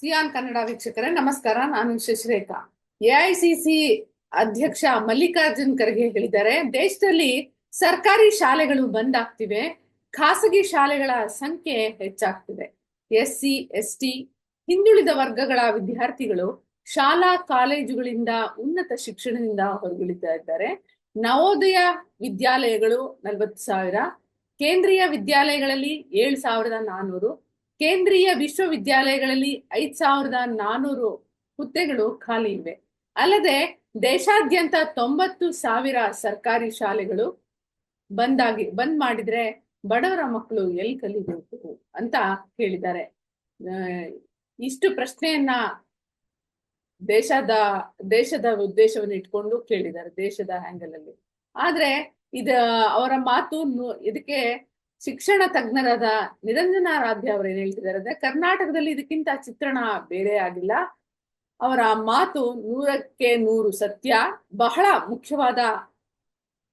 Xi'an Kannada ವೀಕ್ಷಕರೇ, ನಮಸ್ಕಾರ. ನಾನು ಶಶಿರೇಖಾ. ಎಐಸಿಸಿ ಅಧ್ಯಕ್ಷ ಮಲ್ಲಿಕಾರ್ಜುನ್ ಖರ್ಗೆ ಹೇಳಿದ್ದಾರೆ, ದೇಶದಲ್ಲಿ ಸರ್ಕಾರಿ ಶಾಲೆಗಳು ಬಂದ್ ಆಗ್ತಿವೆ, ಖಾಸಗಿ ಶಾಲೆಗಳ ಸಂಖ್ಯೆ ಹೆಚ್ಚಾಗ್ತಿದೆ. ಎಸ್ ಸಿ ಎಸ್ ಟಿ ಹಿಂದುಳಿದ ವರ್ಗಗಳ ವಿದ್ಯಾರ್ಥಿಗಳು ಶಾಲಾ ಕಾಲೇಜುಗಳಿಂದ ಉನ್ನತ ಶಿಕ್ಷಣದಿಂದ ಹೊರಗುಳಿತಾ ಇದ್ದಾರೆ. ನವೋದಯ ವಿದ್ಯಾಲಯಗಳು ನಲವತ್ತು ಸಾವಿರ, ಕೇಂದ್ರೀಯ ವಿದ್ಯಾಲಯಗಳಲ್ಲಿ ಏಳು ಸಾವಿರದ ನಾನೂರು ಕೇಂದ್ರೀಯ ವಿಶ್ವವಿದ್ಯಾಲಯಗಳಲ್ಲಿ ಐದ್ ಸಾವಿರದ ನಾನೂರು ಹುದ್ದೆಗಳು ಖಾಲಿ ಇವೆ. ಅಲ್ಲದೆ ದೇಶಾದ್ಯಂತ ತೊಂಬತ್ತು ಸಾವಿರ ಸರ್ಕಾರಿ ಶಾಲೆಗಳು ಬಂದಾಗಿ, ಬಂದ್ ಮಾಡಿದ್ರೆ ಬಡವರ ಮಕ್ಕಳು ಎಲ್ಲಿ ಕಲಿಬೇಕು ಅಂತ ಹೇಳಿದ್ದಾರೆ ಇಷ್ಟು ಪ್ರಶ್ನೆಯನ್ನ ದೇಶದ ದೇಶದ ಉದ್ದೇಶವನ್ನು ಇಟ್ಕೊಂಡು ಕೇಳಿದ್ದಾರೆ, ದೇಶದ ಆಂಗಲ್ ಅಲ್ಲಿ. ಆದ್ರೆ ಇದ, ಅವರ ಮಾತು ಇದಕ್ಕೆ ಶಿಕ್ಷಣ ತಜ್ಞರಾದ ನಿರಂಜನಾರಾಧ್ಯ ಅವರು ಏನ್ ಹೇಳ್ತಿದ್ದಾರೆ ಅಂದ್ರೆ, ಕರ್ನಾಟಕದಲ್ಲಿ ಇದಕ್ಕಿಂತ ಚಿತ್ರಣ ಬೇರೆ ಆಗಿಲ್ಲ. ಅವರ ಮಾತು ನೂರಕ್ಕೆ ನೂರು ಸತ್ಯ. ಬಹಳ ಮುಖ್ಯವಾದ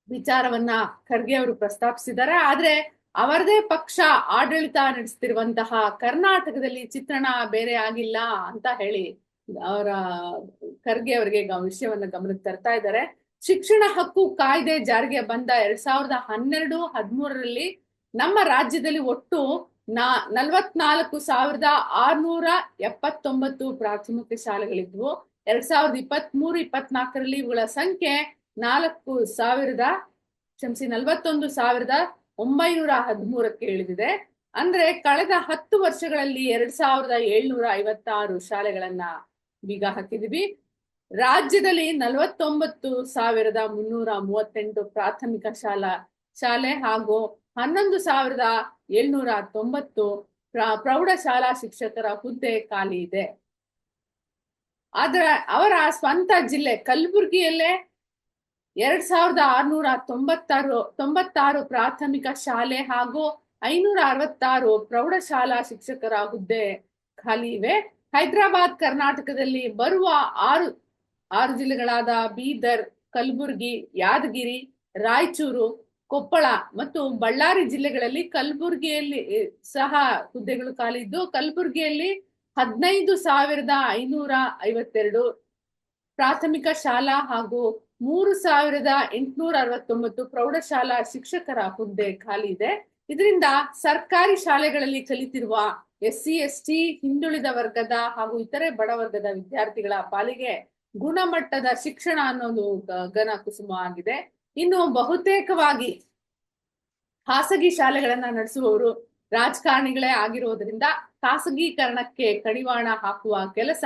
ವಿಚಾರವನ್ನ ಖರ್ಗೆ ಅವರು ಪ್ರಸ್ತಾಪಿಸಿದ್ದಾರೆ. ಆದ್ರೆ ಅವರದೇ ಪಕ್ಷ ಆಡಳಿತ ನಡೆಸ್ತಿರುವಂತಹ ಕರ್ನಾಟಕದಲ್ಲಿ ಚಿತ್ರಣ ಬೇರೆ ಆಗಿಲ್ಲ ಅಂತ ಹೇಳಿ ಅವರ ಖರ್ಗೆ ಅವರಿಗೆ ವಿಷಯವನ್ನ ಗಮನಕ್ಕೆ ತರ್ತಾ ಇದ್ದಾರೆ. ಶಿಕ್ಷಣ ಹಕ್ಕು ಕಾಯ್ದೆ ಜಾರಿಗೆ ಬಂದ ಎರಡ್ ಸಾವಿರದ ಹನ್ನೆರಡು ಹದಿಮೂರರಲ್ಲಿ ನಮ್ಮ ರಾಜ್ಯದಲ್ಲಿ ಒಟ್ಟು ನಾ, ನಲವತ್ನಾಲ್ಕು ಸಾವಿರದ ಆರ್ನೂರ ಎಪ್ಪತ್ತೊಂಬತ್ತು ಪ್ರಾಥಮಿಕ ಶಾಲೆಗಳಿದ್ವು. ಎರಡ್ ಸಾವಿರದ ಇಪ್ಪತ್ತ್ ಮೂರು ಇಪ್ಪತ್ನಾಲ್ಕರಲ್ಲಿ ಇವುಗಳ ಸಂಖ್ಯೆ ನಾಲ್ಕು ಸಾವಿರದ, ಕ್ಷಮಿಸಿ ನಲವತ್ತೊಂದು ಸಾವಿರದ ಒಂಬೈನೂರ ಹದಿಮೂರಕ್ಕೆ ಇಳಿದಿದೆ. ಅಂದ್ರೆ ಕಳೆದ ಹತ್ತು ವರ್ಷಗಳಲ್ಲಿ ಎರಡ್ ಸಾವಿರದ ಏಳ್ನೂರ ಐವತ್ತಾರು ಶಾಲೆಗಳನ್ನ ಬೀಗ ಹಾಕಿದೀವಿ. ರಾಜ್ಯದಲ್ಲಿ ನಲವತ್ತೊಂಬತ್ತು ಸಾವಿರದ ಮುನ್ನೂರ ಮೂವತ್ತೆಂಟು ಪ್ರಾಥಮಿಕ ಶಾಲಾ, ಶಾಲೆ ಹಾಗೂ ಹನ್ನೊಂದು ಸಾವಿರದ ಏಳ್ನೂರ ತೊಂಬತ್ತು ಪ್ರ- ಪ್ರೌಢಶಾಲಾ ಶಿಕ್ಷಕರ ಹುದ್ದೆ ಖಾಲಿ ಇದೆ. ಆದ್ರ ಅವರ ಸ್ವಂತ ಜಿಲ್ಲೆ ಕಲಬುರಗಿಯಲ್ಲೇ ಎರಡ್ ಸಾವಿರದ ಆರ್ನೂರ ತೊಂಬತ್ತಾರು ತೊಂಬತ್ತಾರು ಪ್ರಾಥಮಿಕ ಶಾಲೆ ಹಾಗೂ ಐನೂರ ಅರವತ್ತಾರು ಪ್ರೌಢಶಾಲಾ ಶಿಕ್ಷಕರ ಹುದ್ದೆ ಖಾಲಿ ಇವೆ. ಹೈದರಾಬಾದ್, ಕರ್ನಾಟಕದಲ್ಲಿ ಬರುವ ಆರು ಆರು ಜಿಲ್ಲೆಗಳಾದ ಬೀದರ್, ಕಲಬುರ್ಗಿ, ಯಾದಗಿರಿ, ರಾಯಚೂರು ಕೊಪ್ಪಳ ಮತ್ತು ಬಳ್ಳಾರಿ ಜಿಲ್ಲೆಗಳಲ್ಲಿ ಕಲಬುರಗಿಯಲ್ಲಿ ಸಹ ಹುದ್ದೆಗಳು ಖಾಲಿ ಇದ್ದು ಕಲಬುರಗಿಯಲ್ಲಿ ಹದಿನೈದು ಸಾವಿರದ ಐನೂರ ಐವತ್ತೆರಡು ಪ್ರಾಥಮಿಕ ಶಾಲಾ ಹಾಗೂ ಮೂರು ಸಾವಿರದ ಎಂಟುನೂರ ಅರವತ್ತೊಂಬತ್ತು ಪ್ರೌಢಶಾಲಾ ಶಿಕ್ಷಕರ ಹುದ್ದೆ ಖಾಲಿ ಇದೆ. ಇದರಿಂದ ಸರ್ಕಾರಿ ಶಾಲೆಗಳಲ್ಲಿ ಕಲಿತಿರುವ ಎಸ್ ಸಿ ಎಸ್ ಟಿ ಹಿಂದುಳಿದ ವರ್ಗದ ಹಾಗೂ ಇತರೆ ಬಡ ವರ್ಗದ ವಿದ್ಯಾರ್ಥಿಗಳ ಪಾಲಿಗೆ ಗುಣಮಟ್ಟದ ಶಿಕ್ಷಣ ಅನ್ನೋದು ಗನ ಕುಸುಮ ಆಗಿದೆ. ಇನ್ನು ಬಹುತೇಕವಾಗಿ ಖಾಸಗಿ ಶಾಲೆಗಳನ್ನ ನಡೆಸುವವರು ರಾಜಕಾರಣಿಗಳೇ ಆಗಿರೋದ್ರಿಂದ ಖಾಸಗೀಕರಣಕ್ಕೆ ಕಡಿವಾಣ ಹಾಕುವ ಕೆಲಸ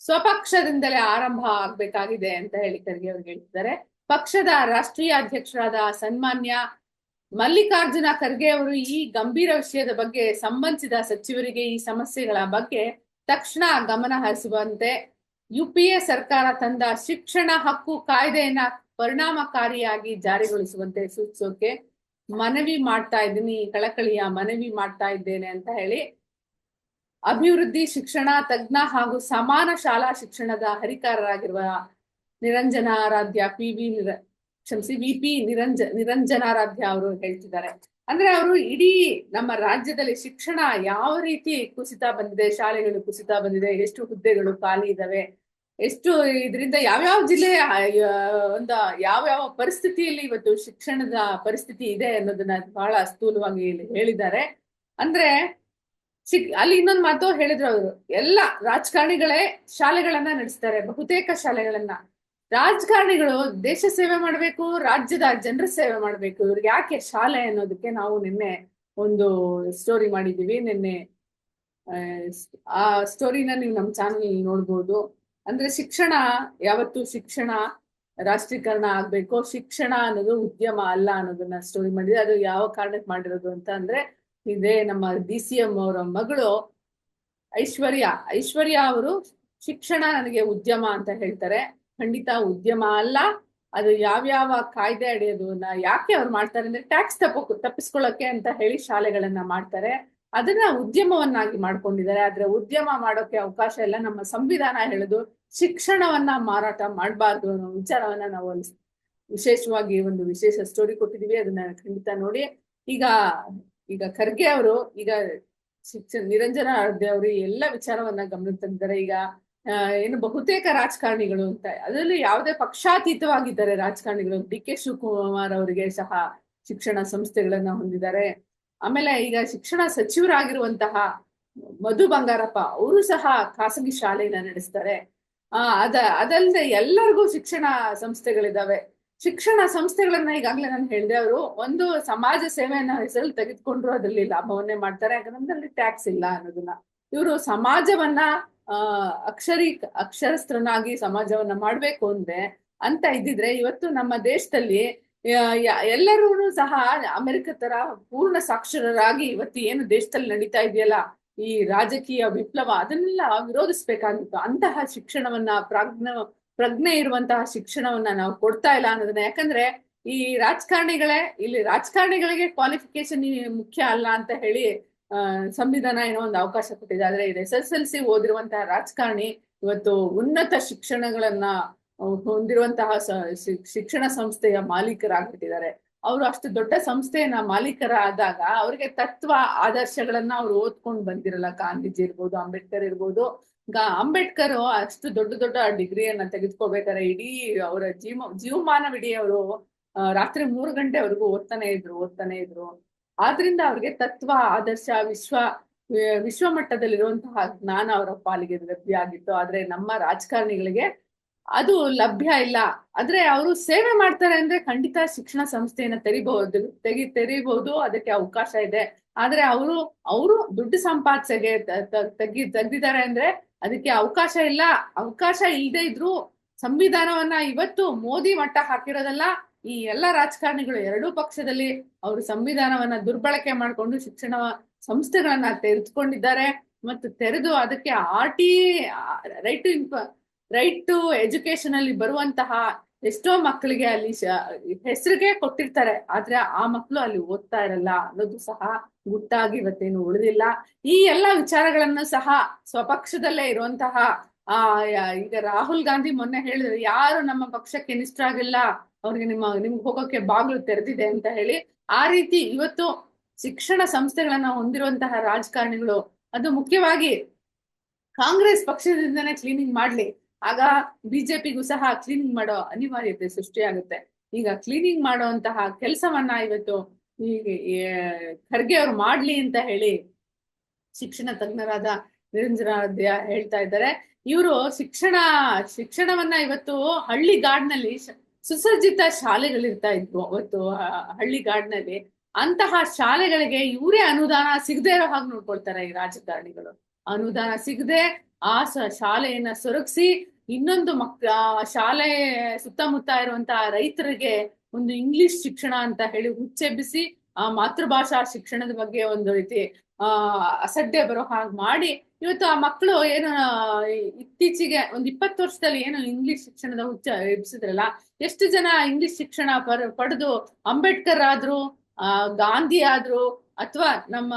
ಸ್ವಪಕ್ಷದಿಂದಲೇ ಆರಂಭ ಆಗ್ಬೇಕಾಗಿದೆ ಅಂತ ಹೇಳಿ ಖರ್ಗೆ ಅವರು ಹೇಳ್ತಿದ್ದಾರೆ. ಪಕ್ಷದ ರಾಷ್ಟ್ರೀಯ ಅಧ್ಯಕ್ಷರಾದ ಸನ್ಮಾನ್ಯ ಮಲ್ಲಿಕಾರ್ಜುನ ಖರ್ಗೆ ಅವರು ಈ ಗಂಭೀರ ವಿಷಯದ ಬಗ್ಗೆ ಸಂಬಂಧಿಸಿದ ಸಚಿವರಿಗೆ ಈ ಸಮಸ್ಯೆಗಳ ಬಗ್ಗೆ ತಕ್ಷಣ ಗಮನ ಹರಿಸುವಂತೆ ಯುಪಿಎ ಸರ್ಕಾರ ತಂದ ಶಿಕ್ಷಣ ಹಕ್ಕು ಕಾಯ್ದೆಯನ್ನ ಪರಿಣಾಮಕಾರಿಯಾಗಿ ಜಾರಿಗೊಳಿಸುವಂತೆ ಸೂಚಿಸೋಕೆ ಮನವಿ ಮಾಡ್ತಾ ಇದ್ದೀನಿ, ಕಳಕಳಿಯ ಮನವಿ ಮಾಡ್ತಾ ಇದ್ದೇನೆ ಅಂತ ಹೇಳಿ ಅಭಿವೃದ್ಧಿ ಶಿಕ್ಷಣ ತಜ್ಞ ಹಾಗೂ ಸಮಾನ ಶಾಲಾ ಶಿಕ್ಷಣದ ಹರಿಕಾರರಾಗಿರುವ ನಿರಂಜನಾರಾಧ್ಯ ಪಿ ವಿ ನಿರ, ಕ್ಷಮಿಸಿ ವಿ ಪಿ ನಿರಂಜ ನಿರಂಜನಾರಾಧ್ಯ ಅವರು ಹೇಳ್ತಿದ್ದಾರೆ. ಅಂದ್ರೆ ಅವರು ಇಡೀ ನಮ್ಮ ರಾಜ್ಯದಲ್ಲಿ ಶಿಕ್ಷಣ ಯಾವ ರೀತಿ ಕುಸಿತ ಬಂದಿದೆ, ಶಾಲೆಗಳು ಕುಸಿತ ಬಂದಿದೆ, ಎಷ್ಟು ಹುದ್ದೆಗಳು ಖಾಲಿ ಇದಾವೆ ಎಷ್ಟು ಇದರಿಂದ ಯಾವ್ಯಾವ ಜಿಲ್ಲೆ ಒಂದು ಯಾವ್ಯಾವ ಪರಿಸ್ಥಿತಿಯಲ್ಲಿ ಇವತ್ತು ಶಿಕ್ಷಣದ ಪರಿಸ್ಥಿತಿ ಇದೆ ಅನ್ನೋದನ್ನ ಬಹಳ ಸ್ಥೂಲವಾಗಿ ಹೇಳಿದ್ದಾರೆ. ಅಂದ್ರೆ ಶಿಕ್, ಅಲ್ಲಿ ಇನ್ನೊಂದು ಮಾತು ಹೇಳಿದ್ರು ಅವರು. ಎಲ್ಲ ರಾಜಕಾರಣಿಗಳೇ ಶಾಲೆಗಳನ್ನ ನಡೆಸ್ತಾರೆ, ಬಹುತೇಕ ಶಾಲೆಗಳನ್ನ. ರಾಜಕಾರಣಿಗಳು ದೇಶ ಸೇವೆ ಮಾಡ್ಬೇಕು, ರಾಜ್ಯದ ಜನರ ಸೇವೆ ಮಾಡ್ಬೇಕು. ಇವ್ರಿಗೆ ಯಾಕೆ ಶಾಲೆ ಅನ್ನೋದಕ್ಕೆ ನಾವು ನಿನ್ನೆ ಒಂದು ಸ್ಟೋರಿ ಮಾಡಿದ್ದೀವಿ. ನಿನ್ನೆ, ಆ ಸ್ಟೋರಿನ ನೀವು ನಮ್ಮ ಚಾನಲ್ ನೋಡ್ಬೋದು. ಅಂದ್ರೆ ಶಿಕ್ಷಣ, ಯಾವತ್ತು ಶಿಕ್ಷಣ ರಾಷ್ಟ್ರೀಕರಣ ಆಗ್ಬೇಕು, ಶಿಕ್ಷಣ ಅನ್ನೋದು ಉದ್ಯಮ ಅಲ್ಲ ಅನ್ನೋದನ್ನ ಸ್ಟೋರಿ ಮಾಡಿದ್ರೆ ಅದು ಯಾವ ಕಾರಣಕ್ಕೆ ಮಾಡಿರೋದು ಅಂತ ಅಂದ್ರೆ, ಇದೇ ನಮ್ಮ ಡಿ ಸಿ ಎಂ ಅವರ ಮಗಳು ಐಶ್ವರ್ಯ. ಐಶ್ವರ್ಯ ಅವರು ಶಿಕ್ಷಣ ನನಗೆ ಉದ್ಯಮ ಅಂತ ಹೇಳ್ತಾರೆ. ಖಂಡಿತ ಉದ್ಯಮ ಅಲ್ಲ. ಅದು ಯಾವ್ಯಾವ ಕಾಯ್ದೆ ಅಡಿಯೋದನ್ನ ಯಾಕೆ ಅವ್ರು ಮಾಡ್ತಾರೆ ಅಂದ್ರೆ ಟ್ಯಾಕ್ಸ್ ತಪ್ಪ, ತಪ್ಪಿಸ್ಕೊಳ್ಳೋಕೆ ಅಂತ ಹೇಳಿ ಶಾಲೆಗಳನ್ನ ಮಾಡ್ತಾರೆ. ಅದನ್ನ ಉದ್ಯಮವನ್ನಾಗಿ ಮಾಡ್ಕೊಂಡಿದ್ದಾರೆ. ಆದ್ರೆ ಉದ್ಯಮ ಮಾಡೋಕೆ ಅವಕಾಶ ಇಲ್ಲ. ನಮ್ಮ ಸಂವಿಧಾನ ಹೇಳುದು ಶಿಕ್ಷಣವನ್ನ ಮಾರಾಟ ಮಾಡಬಾರ್ದು ಅನ್ನೋ ವಿಚಾರವನ್ನ ನಾವು ಅಲ್ಲಿ ವಿಶೇಷವಾಗಿ ಒಂದು ವಿಶೇಷ ಸ್ಟೋರಿ ಕೊಟ್ಟಿದೀವಿ. ಅದನ್ನ ಖಂಡಿತ ನೋಡಿ. ಈಗ ಈಗ ಖರ್ಗೆ ಅವರು, ಈಗ ಶಿಕ್ಷಣ ನಿರಂಜನ ಅರ್ಧೆ ಅವರು ಎಲ್ಲ ವಿಚಾರವನ್ನ ಗಮನ ತಂದಿದ್ದಾರೆ. ಈಗ ಏನು ಬಹುತೇಕ ರಾಜಕಾರಣಿಗಳು ಅಂತ, ಅದರಲ್ಲಿ ಯಾವುದೇ ಪಕ್ಷಾತೀತವಾಗಿದ್ದಾರೆ ರಾಜಕಾರಣಿಗಳು ಡಿ ಕೆ ಶಿವಕುಮಾರ್ ಅವರಿಗೆ ಸಹ ಶಿಕ್ಷಣ ಸಂಸ್ಥೆಗಳನ್ನ ಹೊಂದಿದ್ದಾರೆ. ಆಮೇಲೆ ಈಗ ಶಿಕ್ಷಣ ಸಚಿವರಾಗಿರುವಂತಹ ಮಧು ಬಂಗಾರಪ್ಪ, ಅವರು ಸಹ ಖಾಸಗಿ ಶಾಲೆಯನ್ನ ನಡೆಸ್ತಾರೆ. ಆ, ಅದ ಅದಲ್ಲದೆ ಎಲ್ಲರಿಗೂ ಶಿಕ್ಷಣ ಸಂಸ್ಥೆಗಳಿದಾವೆ. ಶಿಕ್ಷಣ ಸಂಸ್ಥೆಗಳನ್ನ ಈಗಾಗಲೇ ನಾನು ಹೇಳಿದೆ, ಅವರು ಒಂದು ಸಮಾಜ ಸೇವೆಯನ್ನ ಹೆಸರಲ್ಲಿ ತೆಗೆದುಕೊಂಡ್ರು ಅದರಲ್ಲಿ ಲಾಭವನ್ನೇ ಮಾಡ್ತಾರೆ, ಯಾಕಂದ್ರೆ ಅಲ್ಲಿ ಟ್ಯಾಕ್ಸ್ ಇಲ್ಲ ಅನ್ನೋದನ್ನ. ಇವರು ಸಮಾಜವನ್ನ ಅಕ್ಷರಿ, ಅಕ್ಷರಸ್ಥರನ್ನಾಗಿ ಸಮಾಜವನ್ನ ಮಾಡ್ಬೇಕು ಅಂದ್ರೆ ಅಂತ ಇದ್ದಿದ್ರೆ ಇವತ್ತು ನಮ್ಮ ದೇಶದಲ್ಲಿ ಎಲ್ಲರೂ ಸಹ ಅಮೆರಿಕ ತರ ಪೂರ್ಣ ಸಾಕ್ಷರರಾಗಿ ಇವತ್ತು ಏನು ದೇಶದಲ್ಲಿ ನಡೀತಾ ಇದೆಯಲ್ಲ ಈ ರಾಜಕೀಯ ವಿಪ್ಲವ ಅದನ್ನೆಲ್ಲ ವಿರೋಧಿಸ್ಬೇಕಾಗಿತ್ತು. ಅಂತಹ ಶಿಕ್ಷಣವನ್ನ ಪ್ರಾಜ್ಞ, ಪ್ರಜ್ಞೆ ಇರುವಂತಹ ಶಿಕ್ಷಣವನ್ನ ನಾವು ಕೊಡ್ತಾ ಇಲ್ಲ ಅನ್ನೋದನ್ನ. ಯಾಕಂದ್ರೆ ಈ ರಾಜಕಾರಣಿಗಳೇ, ಇಲ್ಲಿ ರಾಜಕಾರಣಿಗಳಿಗೆ ಕ್ವಾಲಿಫಿಕೇಶನ್ ಮುಖ್ಯ ಅಲ್ಲ ಅಂತ ಹೇಳಿ ಸಂವಿಧಾನ ಏನೋ ಒಂದು ಅವಕಾಶ ಕೊಟ್ಟಿದೆ. ಆದ್ರೆ ಇದು ಎಸ್ ಎಸ್ ಎಲ್ ಸಿ ಓದಿರುವಂತಹ ರಾಜಕಾರಣಿ, ಇವತ್ತು ಉನ್ನತ ಶಿಕ್ಷಣಗಳನ್ನ ಹೊಂದಿರುವಂತಹ ಶಿಕ್ಷಣ ಸಂಸ್ಥೆಯ ಮಾಲೀಕರಾಗ್ಬಿಟ್ಟಿದ್ದಾರೆ. ಅವರು ಅಷ್ಟು ದೊಡ್ಡ ಸಂಸ್ಥೆಯನ್ನ ಮಾಲೀಕರ ಆದಾಗ ಅವರಿಗೆ ತತ್ವ ಆದರ್ಶಗಳನ್ನ ಅವ್ರು ಓದ್ಕೊಂಡು ಬಂದಿರಲ್ಲ, ಗಾಂಧೀಜಿ ಇರ್ಬೋದು, ಅಂಬೇಡ್ಕರ್ ಇರ್ಬೋದು. ಗ, ಅಂಬೇಡ್ಕರ್ ಅಷ್ಟು ದೊಡ್ಡ ದೊಡ್ಡ ಡಿಗ್ರಿಯನ್ನ ತೆಗೆದುಕೋಬೇಕಾದ್ರೆ ಇಡೀ ಅವರ ಜೀವ ಜೀವಮಾನವಿಡೀ ಅವರು ರಾತ್ರಿ ಮೂರು ಗಂಟೆವರೆಗೂ ಓದ್ತಾನೆ ಇದ್ರು ಓದ್ತಾನೆ ಇದ್ರು. ಆದ್ರಿಂದ ಅವ್ರಿಗೆ ತತ್ವ, ಆದರ್ಶ, ವಿಶ್ವ ವಿಶ್ವ ಮಟ್ಟದಲ್ಲಿರುವಂತಹ ಜ್ಞಾನ ಅವರ ಪಾಲಿಗೆ ಲಭ್ಯ ಆಗಿತ್ತು ಆದ್ರೆ ನಮ್ಮ ರಾಜಕಾರಣಿಗಳಿಗೆ ಅದು ಲಭ್ಯ ಇಲ್ಲ. ಆದ್ರೆ ಅವರು ಸೇವೆ ಮಾಡ್ತಾರೆ ಅಂದ್ರೆ ಖಂಡಿತ ಶಿಕ್ಷಣ ಸಂಸ್ಥೆಯನ್ನ ತೆರಿಬಹುದು, ತೆಗಿ, ತೆರಿಬಹುದು, ಅದಕ್ಕೆ ಅವಕಾಶ ಇದೆ. ಆದ್ರೆ ಅವರು ಅವರು ದುಡ್ಡು ಸಂಪಾದಿಸಗೆ ತೆಗಿ, ತೆಗ್ದಿದ್ದಾರೆ ಅಂದ್ರೆ ಅದಕ್ಕೆ ಅವಕಾಶ ಇಲ್ಲ. ಅವಕಾಶ ಇಲ್ಲದೆ ಇದ್ರು ಸಂವಿಧಾನವನ್ನ ಇವತ್ತು ಮೋದಿ ಮಟ್ಟ ಹಾಕಿರೋದಲ್ಲ, ಈ ಎಲ್ಲ ರಾಜಕಾರಣಿಗಳು ಎರಡೂ ಪಕ್ಷದಲ್ಲಿ ಅವರು ಸಂವಿಧಾನವನ್ನ ದುರ್ಬಳಕೆ ಮಾಡಿಕೊಂಡು ಶಿಕ್ಷಣ ಸಂಸ್ಥೆಗಳನ್ನ ತೆರೆದುಕೊಂಡಿದ್ದಾರೆ. ಮತ್ತು ತೆರೆದು ಅದಕ್ಕೆ R T right to right to education ಅಲ್ಲಿ ಬರುವಂತಹ ಎಷ್ಟೋ ಮಕ್ಕಳಿಗೆ ಅಲ್ಲಿ ಹೆಸರಿಗೆ ಕೊಟ್ಟಿರ್ತಾರೆ. ಆದ್ರೆ ಆ ಮಕ್ಕಳು ಅಲ್ಲಿ ಓದ್ತಾ ಇರಲ್ಲ ಅನ್ನೋದು ಸಹ ಗುಟ್ಟಾಗಿ ಇವತ್ತೇನು ಉಳಿದಿಲ್ಲ. ಈ ಎಲ್ಲ ವಿಚಾರಗಳನ್ನು ಸಹ ಸ್ವಪಕ್ಷದಲ್ಲೇ ಇರುವಂತಹ, ಆ ಈಗ ರಾಹುಲ್ ಗಾಂಧಿ ಮೊನ್ನೆ ಹೇಳಿದ್ರು, ಯಾರು ನಮ್ಮ ಪಕ್ಷಕ್ಕೆ ನಿಷ್ಠರಾಗಿಲ್ಲ ಅವ್ರಿಗೆ ನಿಮ್ಮ, ನಿಮ್ಗೆ ಹೋಗೋಕೆ ಬಾಗಿಲು ತೆರೆದಿದೆ ಅಂತ ಹೇಳಿ. ಆ ರೀತಿ ಇವತ್ತು ಶಿಕ್ಷಣ ಸಂಸ್ಥೆಗಳನ್ನ ಹೊಂದಿರುವಂತಹ ರಾಜಕಾರಣಿಗಳು, ಅದು ಮುಖ್ಯವಾಗಿ ಕಾಂಗ್ರೆಸ್ ಪಕ್ಷದಿಂದನೇ ಕ್ಲೀನಿಂಗ್ ಮಾಡ್ಲಿ. ಆಗ ಬಿಜೆಪಿಗೂ ಸಹ ಕ್ಲೀನಿಂಗ್ ಮಾಡೋ ಅನಿವಾರ್ಯತೆ ಸೃಷ್ಟಿಯಾಗುತ್ತೆ. ಈಗ ಕ್ಲೀನಿಂಗ್ ಮಾಡುವಂತಹ ಕೆಲಸವನ್ನ ಇವತ್ತು ಈಗ ಖರ್ಗೆ ಅವ್ರು ಮಾಡ್ಲಿ ಅಂತ ಹೇಳಿ ಶಿಕ್ಷಣ ತಜ್ಞರಾದ ನಿರಂಜನಾಧ್ಯ ಹೇಳ್ತಾ ಇದ್ದಾರೆ. ಇವರು ಶಿಕ್ಷಣ, ಶಿಕ್ಷಣವನ್ನ ಇವತ್ತು ಹಳ್ಳಿ ಗಾಡ್ನಲ್ಲಿ ಸುಸಜ್ಜಿತ ಶಾಲೆಗಳಿರ್ತಾ ಇದ್ವು ಅವತ್ತು ಹಳ್ಳಿ ಗಾಡ್ನಲ್ಲಿ. ಅಂತಹ ಶಾಲೆಗಳಿಗೆ ಇವರೇ ಅನುದಾನ ಸಿಗದೆ ಇರೋ ಹಾಗೆ ನೋಡ್ಕೊಳ್ತಾರೆ ಈ ರಾಜಕಾರಣಿಗಳು. ಅನುದಾನ ಸಿಗದೆ ಆ ಶಾಲೆಯನ್ನ ಸೊರಗಿಸಿ ಇನ್ನೊಂದು ಮಕ್ ಶಾಲೆ ಸುತ್ತಮುತ್ತ ಇರುವಂತಹ ರೈತರಿಗೆ ಒಂದು ಇಂಗ್ಲಿಷ್ ಶಿಕ್ಷಣ ಅಂತ ಹೇಳಿ ಹುಚ್ಚೆಬ್ಬಿಸಿ ಆ ಮಾತೃಭಾಷಾ ಶಿಕ್ಷಣದ ಬಗ್ಗೆ ಒಂದು ರೀತಿ, ಆ, ಅಸಡ್ಡೆ ಬರೋ ಹಾಗೆ ಮಾಡಿ ಇವತ್ತು ಆ ಮಕ್ಕಳು ಏನು ಇತ್ತೀಚೆಗೆ ಒಂದ್ ಇಪ್ಪತ್ತು ವರ್ಷದಲ್ಲಿ ಏನು ಇಂಗ್ಲಿಷ್ ಶಿಕ್ಷಣದ ಹುಚ್ಚ ಎಬ್ಸಿದ್ರಲ್ಲ ಎಷ್ಟು ಜನ ಇಂಗ್ಲಿಷ್ ಶಿಕ್ಷಣ ಪರ್, ಪಡೆದು ಅಂಬೇಡ್ಕರ್ ಆದ್ರು, ಆ, ಗಾಂಧಿ ಆದ್ರು, ಅಥವಾ ನಮ್ಮ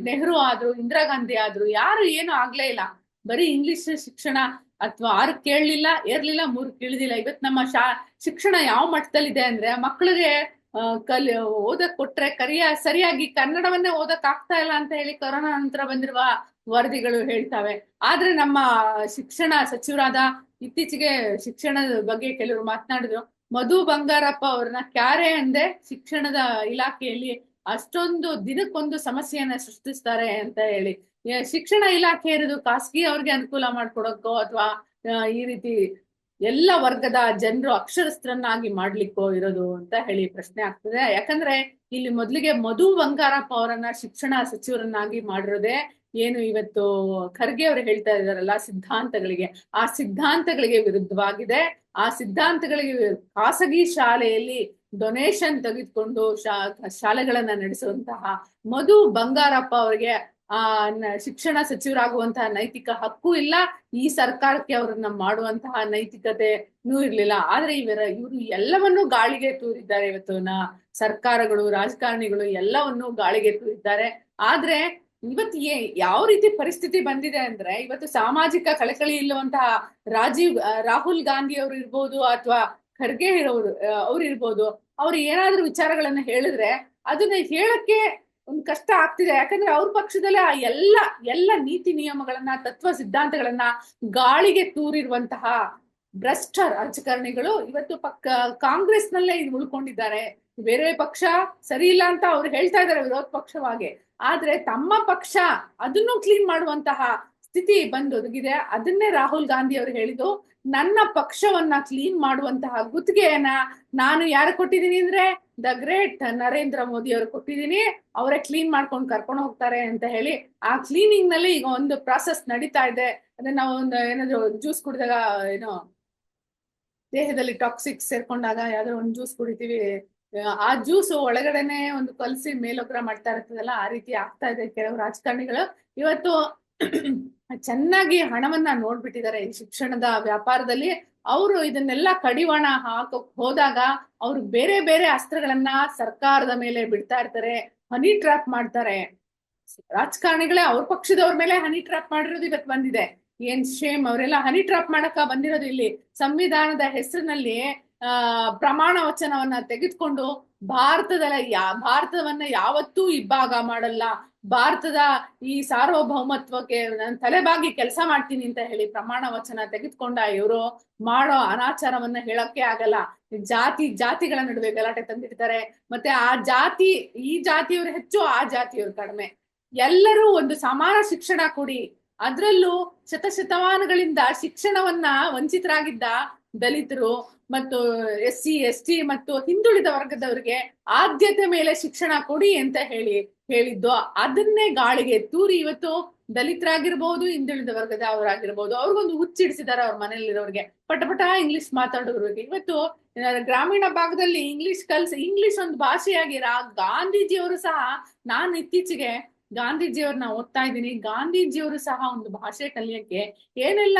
ನೆಹರು ಆದ್ರು, ಇಂದಿರಾ ಗಾಂಧಿ ಆದ್ರು, ಯಾರು ಏನು ಆಗ್ಲೇ ಇಲ್ಲ. ಬರೀ ಇಂಗ್ಲಿಷ್ ಶಿಕ್ಷಣ ಅಥವಾ ಆರು ಕೇಳಲಿಲ್ಲ, ಏರ್ಲಿಲ್ಲ, ಮೂರು ಕೇಳಿದಿಲ್ಲ. ಇವತ್ತು ನಮ್ಮ ಶಾ, ಶಿಕ್ಷಣ ಯಾವ ಮಟ್ಟದಲ್ಲಿದೆ ಅಂದ್ರೆ ಮಕ್ಕಳಿಗೆ ಕಲಿ, ಓದಕ್ ಕೊಟ್ರೆ ಕರಿಯ, ಸರಿಯಾಗಿ ಕನ್ನಡವನ್ನೇ ಓದಕ್ ಆಗ್ತಾ ಇಲ್ಲ ಅಂತ ಹೇಳಿ ಕೊರೋನಾ ನಂತರ ಬಂದಿರುವ ವರದಿಗಳು ಹೇಳ್ತಾವೆ. ಆದ್ರೆ ನಮ್ಮ ಶಿಕ್ಷಣ ಸಚಿವರಾದ ಇತ್ತೀಚೆಗೆ ಶಿಕ್ಷಣದ ಬಗ್ಗೆ ಕೆಲವರು ಮಾತನಾಡಿದ್ರು. ಮಧು ಬಂಗಾರಪ್ಪ ಅವ್ರನ್ನ ಕ್ಯಾರೆ ಅಂದೆ ಶಿಕ್ಷಣದ ಇಲಾಖೆಯಲ್ಲಿ ಅಷ್ಟೊಂದು ದಿನಕ್ಕೊಂದು ಸಮಸ್ಯೆಯನ್ನ ಸೃಷ್ಟಿಸ್ತಾರೆ ಅಂತ ಹೇಳಿ. ಶಿಕ್ಷಣ ಇಲಾಖೆ ಇರೋದು ಖಾಸಗಿ ಅವ್ರಿಗೆ ಅನುಕೂಲ ಮಾಡ್ಕೊಡಕ್ಕೋ ಅಥವಾ ಈ ರೀತಿ ಎಲ್ಲ ವರ್ಗದ ಜನರು ಅಕ್ಷರಸ್ಥರನ್ನಾಗಿ ಮಾಡ್ಲಿಕ್ಕೋ ಇರೋದು ಅಂತ ಹೇಳಿ ಪ್ರಶ್ನೆ ಆಗ್ತದೆ. ಯಾಕಂದ್ರೆ ಇಲ್ಲಿ ಮೊದಲಿಗೆ ಮಧು ಬಂಗಾರಪ್ಪ ಅವರನ್ನ ಶಿಕ್ಷಣ ಸಚಿವರನ್ನಾಗಿ ಮಾಡಿರೋದೇ ಏನು ಇವತ್ತು ಖರ್ಗೆ ಅವರು ಹೇಳ್ತಾ ಇದಾರಲ್ಲ ಸಿದ್ಧಾಂತಗಳಿಗೆ. ಆ ಸಿದ್ಧಾಂತಗಳಿಗೆ ವಿರುದ್ಧವಾಗಿದೆ. ಆ ಸಿದ್ಧಾಂತಗಳಿಗೆ ಖಾಸಗಿ ಶಾಲೆಯಲ್ಲಿ ಡೊನೇಷನ್ ತೆಗೆದುಕೊಂಡು ಶಾ, ಶಾಲೆಗಳನ್ನ ನಡೆಸುವಂತಹ ಮಧು ಬಂಗಾರಪ್ಪ ಅವರಿಗೆ ಆ ಶಿಕ್ಷಣ ಸಚಿವರಾಗುವಂತಹ ನೈತಿಕ ಹಕ್ಕು ಇಲ್ಲ. ಈ ಸರ್ಕಾರಕ್ಕೆ ಅವರನ್ನ ಮಾಡುವಂತಹ ನೈತಿಕತೆನೂ ಇರ್ಲಿಲ್ಲ. ಆದ್ರೆ ಇವರ, ಇವರು ಎಲ್ಲವನ್ನೂ ಗಾಳಿಗೆ ತೂರಿದ್ದಾರೆ ಇವತ್ತು. ನಾ, ಸರ್ಕಾರಗಳು, ರಾಜಕಾರಣಿಗಳು ಎಲ್ಲವನ್ನೂ ಗಾಳಿಗೆ ತೂರಿದ್ದಾರೆ. ಆದ್ರೆ ಇವತ್ತು ಯಾವ ರೀತಿ ಪರಿಸ್ಥಿತಿ ಬಂದಿದೆ ಅಂದ್ರೆ, ಇವತ್ತು ಸಾಮಾಜಿಕ ಕಳಕಳಿ ಇಲ್ಲುವಂತಹ ರಾಜೀವ್ ರಾಹುಲ್ ಗಾಂಧಿ ಅವರು ಇರ್ಬೋದು ಅಥವಾ ಖರ್ಗೆ ಇರೋರು ಅವ್ರು ಇರ್ಬೋದು. ಅವ್ರು ಏನಾದ್ರೂ ವಿಚಾರಗಳನ್ನ ಹೇಳಿದ್ರೆ, ಅದನ್ನ ಹೇಳಕ್ಕೆ ಒಂದು ಕಷ್ಟ ಆಗ್ತಿದೆ. ಯಾಕಂದ್ರೆ ಅವ್ರ ಪಕ್ಷದಲ್ಲೇ ಆ ಎಲ್ಲ ಎಲ್ಲ ನೀತಿ ನಿಯಮಗಳನ್ನ, ತತ್ವ ಸಿದ್ಧಾಂತಗಳನ್ನ ಗಾಳಿಗೆ ತೂರಿರುವಂತಹ ಭ್ರಷ್ಟ ರಾಜಕಾರಣಿಗಳು ಇವತ್ತು ಪಕ್ಕ ಕಾಂಗ್ರೆಸ್ ನಲ್ಲೇ ಉಳ್ಕೊಂಡಿದ್ದಾರೆ. ಬೇರೆ ಪಕ್ಷ ಸರಿ ಇಲ್ಲ ಅಂತ ಅವ್ರು ಹೇಳ್ತಾ ಇದಾರೆ ವಿರೋಧ ಪಕ್ಷವಾಗಿ. ಆದ್ರೆ ತಮ್ಮ ಪಕ್ಷ ಅದನ್ನು ಕ್ಲೀನ್ ಮಾಡುವಂತಹ ಸ್ಥಿತಿ ಬಂದೊದಗಿದೆ ಅದನ್ನೇ ರಾಹುಲ್ ಗಾಂಧಿ ಅವರು ಹೇಳಿದ್ದು, ನನ್ನ ಪಕ್ಷವನ್ನ ಕ್ಲೀನ್ ಮಾಡುವಂತಹ ಗುತ್ತಿಗೆಯನ್ನ ನಾನು ಯಾರು ಕೊಟ್ಟಿದ್ದೀನಿ ಅಂದ್ರೆ ದ ಗ್ರೇಟ್ ನರೇಂದ್ರ ಮೋದಿ ಅವರು ಕೊಟ್ಟಿದ್ದೀನಿ ಅವರೇ ಕ್ಲೀನ್ ಮಾಡ್ಕೊಂಡು ಕರ್ಕೊಂಡು ಹೋಗ್ತಾರೆ ಅಂತ ಹೇಳಿ ಆ ಕ್ಲೀನಿಂಗ್ನಲ್ಲಿ ಈಗ ಒಂದು ಪ್ರಾಸೆಸ್ ನಡೀತಾ ಇದೆ. ಅಂದ್ರೆ ನಾವು ಒಂದು ಏನಾದ್ರು ಜ್ಯೂಸ್ ಕುಡಿದಾಗ ಏನೋ ದೇಹದಲ್ಲಿ ಟಾಕ್ಸಿಕ್ ಸೇರ್ಕೊಂಡಾಗ ಯಾವ್ದಾದ್ರು ಒಂದು ಜ್ಯೂಸ್ ಕುಡಿತೀವಿ. ಆ ಜ್ಯೂಸ್ ಒಳಗಡೆನೆ ಒಂದು ಕಲಸಿ ಮೇಲೋಗ್ರ ಮಾಡ್ತಾ ಇರ್ತದಲ್ಲ, ಆ ರೀತಿ ಆಗ್ತಾ ಇದೆ ಕೆಲವು ರಾಜಕಾರಣಿಗಳು. ಇವತ್ತು ಚೆನ್ನಾಗಿ ಹಣವನ್ನ ನೋಡ್ಬಿಟ್ಟಿದ್ದಾರೆ ಈ ಶಿಕ್ಷಣದ ವ್ಯಾಪಾರದಲ್ಲಿ. ಅವರು ಇದನ್ನೆಲ್ಲ ಕಡಿವಾಣ ಹಾಕಕ್ ಹೋದಾಗ ಅವ್ರು ಬೇರೆ ಬೇರೆ ಅಸ್ತ್ರಗಳನ್ನ ಸರ್ಕಾರದ ಮೇಲೆ ಬಿಡ್ತಾ ಇರ್ತಾರೆ, ಹನಿ ಟ್ರಾಪ್ ಮಾಡ್ತಾರೆ. ರಾಜಕಾರಣಿಗಳೇ ಅವ್ರ ಪಕ್ಷದವ್ರ ಮೇಲೆ ಹನಿ ಟ್ರಾಪ್ ಮಾಡಿರೋದು ಇವತ್ತು ಬಂದಿದೆ. ಏನ್ ಶೇಮ್ ಅವರೆಲ್ಲ ಹನಿ ಟ್ರಾಪ್ ಮಾಡಕ ಬಂದಿರೋದು ಇಲ್ಲಿ. ಸಂವಿಧಾನದ ಹೆಸರಿನಲ್ಲಿ, ಆ, ಪ್ರಮಾಣ ವಚನವನ್ನ ತೆಗೆದುಕೊಂಡು ಭಾರತದಲ್ಲ ಯಾ, ಭಾರತವನ್ನ ಯಾವತ್ತೂ ಇಬ್ಬಾಗ ಮಾಡಲ್ಲ. ಭಾರತದ ಈ ಸಾರ್ವಭೌಮತ್ವಕ್ಕೆ ನಾನು ತಲೆಬಾಗಿ ಕೆಲಸ ಮಾಡ್ತೀನಿ ಅಂತ ಹೇಳಿ ಪ್ರಮಾಣ ವಚನ ತೆಗೆದುಕೊಂಡ ಇವರು ಮಾಡೋ ಅನಾಚಾರವನ್ನ ಹೇಳಕ್ಕೆ ಆಗಲ್ಲ. ಜಾತಿ, ಜಾತಿಗಳ ನಡುವೆ ಗಲಾಟೆ ತಂದಿರ್ತಾರೆ. ಮತ್ತೆ ಆ ಜಾತಿ, ಈ ಜಾತಿಯವರು ಹೆಚ್ಚು, ಆ ಜಾತಿಯವರು ಕಡಿಮೆ. ಎಲ್ಲರೂ ಒಂದು ಸಮಾನ ಶಿಕ್ಷಣ ಕೊಡಿ. ಅದ್ರಲ್ಲೂ ಶತಶತಮಾನಗಳಿಂದ ಶಿಕ್ಷಣವನ್ನ ವಂಚಿತರಾಗಿದ್ದ ದಲಿತರು ಮತ್ತು ಎಸ್ ಸಿ, ಎಸ್ ಟಿ ಮತ್ತು ಹಿಂದುಳಿದ ವರ್ಗದವರಿಗೆ ಆದ್ಯತೆ ಮೇಲೆ ಶಿಕ್ಷಣ ಕೊಡಿ ಅಂತ ಹೇಳಿ, ಹೇಳಿದ್ದು. ಅದನ್ನೇ ಗಾಳಿಗೆ ತೂರಿ ಇವತ್ತು ದಲಿತರಾಗಿರ್ಬೋದು, ಹಿಂದುಳಿದ ವರ್ಗದ ಅವರಾಗಿರ್ಬೋದು, ಅವ್ರಿಗೊಂದು ಹುಚ್ಚಿಡಿಸಿದಾರೆ ಅವ್ರ ಪಟ ಪಟ ಇಂಗ್ಲಿಷ್ ಮಾತಾಡೋರಿಗೆ. ಇವತ್ತು ಗ್ರಾಮೀಣ ಭಾಗದಲ್ಲಿ ಇಂಗ್ಲಿಷ್ ಕಲ್ಸಿ, ಇಂಗ್ಲಿಷ್ ಒಂದು ಭಾಷೆಯಾಗಿರ ಗಾಂಧೀಜಿಯವರು ಸಹ ನಾನು ಇತ್ತೀಚೆಗೆ ಗಾಂಧೀಜಿಯವ್ರನ್ನ ಓದ್ತಾ ಇದ್ದೀನಿ. ಗಾಂಧೀಜಿಯವರು ಸಹ ಒಂದು ಭಾಷೆ ಕಲಿಯಕ್ಕೆ ಏನೆಲ್ಲ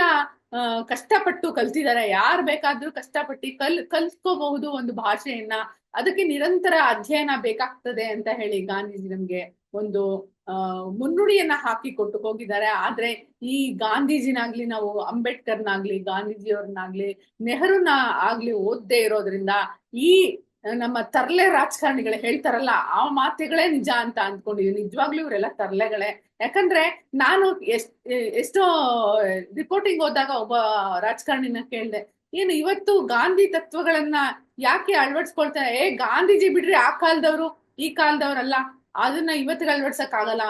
ಕಷ್ಟಪಟ್ಟು ಕಲ್ತಿದ್ದಾರೆ, ಯಾರು ಬೇಕಾದ್ರೂ ಕಷ್ಟಪಟ್ಟು ಕಲ್, ಕಲ್ತ್ಕೋಬಹುದು ಒಂದು ಭಾಷೆಯನ್ನ, ಅದಕ್ಕೆ ನಿರಂತರ ಅಧ್ಯಯನ ಬೇಕಾಗ್ತದೆ ಅಂತ ಹೇಳಿ ಗಾಂಧೀಜಿ ನಮ್ಗೆ ಒಂದು, ಆ, ಮುನ್ನುಡಿಯನ್ನ ಹಾಕಿ ಕೊಟ್ಟು ಹೋಗಿದ್ದಾರೆ. ಆದ್ರೆ ಈ ಗಾಂಧೀಜಿನಾಗ್ಲಿ, ನಾವು ಅಂಬೇಡ್ಕರ್ನಾಗ್ಲಿ, ಗಾಂಧೀಜಿಯವ್ರನ್ನಾಗ್ಲಿ, ನೆಹರುನ ಆಗ್ಲಿ ಓದ್ದೇ ಇರೋದ್ರಿಂದ ಈ ನಮ್ಮ ತರ್ಲೆ ರಾಜಕಾರಣಿಗಳು ಹೇಳ್ತಾರಲ್ಲ, ಆ ಮಾತುಗಳೇ ನಿಜ ಅಂತ ಅಂದ್ಕೊಂಡಿದೀನಿ ನಿಜವಾಗ್ಲೂ ಇವರೆಲ್ಲ ತರ್ಲೆಗಳೇ. ಯಾಕಂದ್ರೆ ನಾನು ಎಷ್ಟ್, ಎಷ್ಟೋ ರಿಪೋರ್ಟಿಂಗ್ ಹೋದಾಗ ಒಬ್ಬ ರಾಜಕಾರಣಿನ ಕೇಳ್ದೆ, ಏನು ಇವತ್ತು ಗಾಂಧಿ ತತ್ವಗಳನ್ನ ಯಾಕೆ ಅಳವಡಿಸ್ಕೊಳ್ತಾರೆ ಏ ಗಾಂಧೀಜಿ ಬಿಡ್ರಿ ಆ ಕಾಲದವ್ರು, ಈ ಕಾಲದವ್ರಲ್ಲ, ಅದನ್ನ ಇವತ್ತಿಗೆ ಅಳವಡ್ಸಕ್ ಆಗಲ್ಲ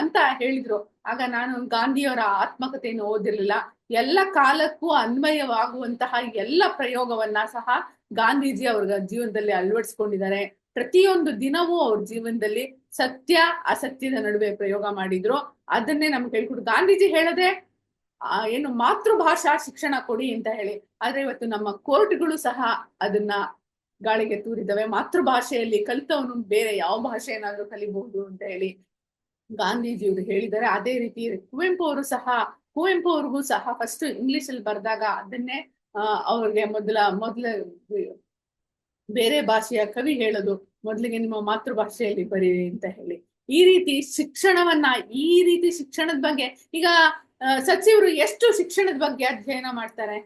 ಅಂತ ಹೇಳಿದ್ರು. ಆಗ ನಾನು ಗಾಂಧಿಯವರ ಆತ್ಮಕಥೆಯನ್ನು ಓದಿರ್ಲಿಲ್ಲ. ಎಲ್ಲ ಕಾಲಕ್ಕೂ ಅನ್ವಯವಾಗುವಂತಹ ಎಲ್ಲ ಪ್ರಯೋಗವನ್ನ ಸಹ ಗಾಂಧೀಜಿ ಅವ್ರ ಜೀವನದಲ್ಲಿ ಅಳವಡಿಸ್ಕೊಂಡಿದ್ದಾರೆ. ಪ್ರತಿಯೊಂದು ದಿನವೂ ಅವ್ರ ಜೀವನದಲ್ಲಿ ಸತ್ಯ, ಅಸತ್ಯದ ನಡುವೆ ಪ್ರಯೋಗ ಮಾಡಿದ್ರು. ಅದನ್ನೇ ನಮ್ಗೆ ಹೇಳ್ಕೊಡು ಗಾಂಧೀಜಿ ಹೇಳದೆ ಏನು ಮಾತೃಭಾಷಾ ಶಿಕ್ಷಣ ಕೊಡಿ ಅಂತ ಹೇಳಿ. ಆದ್ರೆ ಇವತ್ತು ನಮ್ಮ ಕೋರ್ಟ್ಗಳು ಸಹ ಅದನ್ನ ಗಾಳಿಗೆ ತೂರಿದವೆ ಮಾತೃಭಾಷೆಯಲ್ಲಿ ಕಲಿತವನು ಬೇರೆ ಯಾವ ಭಾಷೆ ಏನಾದ್ರೂ ಕಲಿಬಹುದು ಅಂತ ಹೇಳಿ. ಗಾಂಧೀಜಿಯವರು ಹೇಳಿದ್ದಾರೆ. ಅದೇ ರೀತಿ ಕುವೆಂಪು ಅವರು ಸಹ ಕುವೆಂಪು ಅವ್ರಿಗೂ ಸಹ ಫಸ್ಟ್ ಇಂಗ್ಲಿಷ್ ಅಲ್ಲಿ ಬರೆದಾಗ ಅದನ್ನೇ ಅವ್ರಿಗೆ ಮೊದಲ ಮೊದಲ ಬೇರೆ ಭಾಷೆಯ ಕವಿ ಹೇಳೋದು, ಮೊದಲಿಗೆ ನಿಮ್ಮ ಮಾತೃಭಾಷೆಯಲ್ಲಿ ಬರೀರಿ ಅಂತ ಹೇಳಿ. ಈ ರೀತಿ ಶಿಕ್ಷಣವನ್ನ, ಈ ರೀತಿ ಶಿಕ್ಷಣದ ಬಗ್ಗೆ, ಈಗ ಸಚಿವರು ಎಷ್ಟು ಶಿಕ್ಷಣದ ಬಗ್ಗೆ ಅಧ್ಯಯನ ಮಾಡ್ತಾರೆ?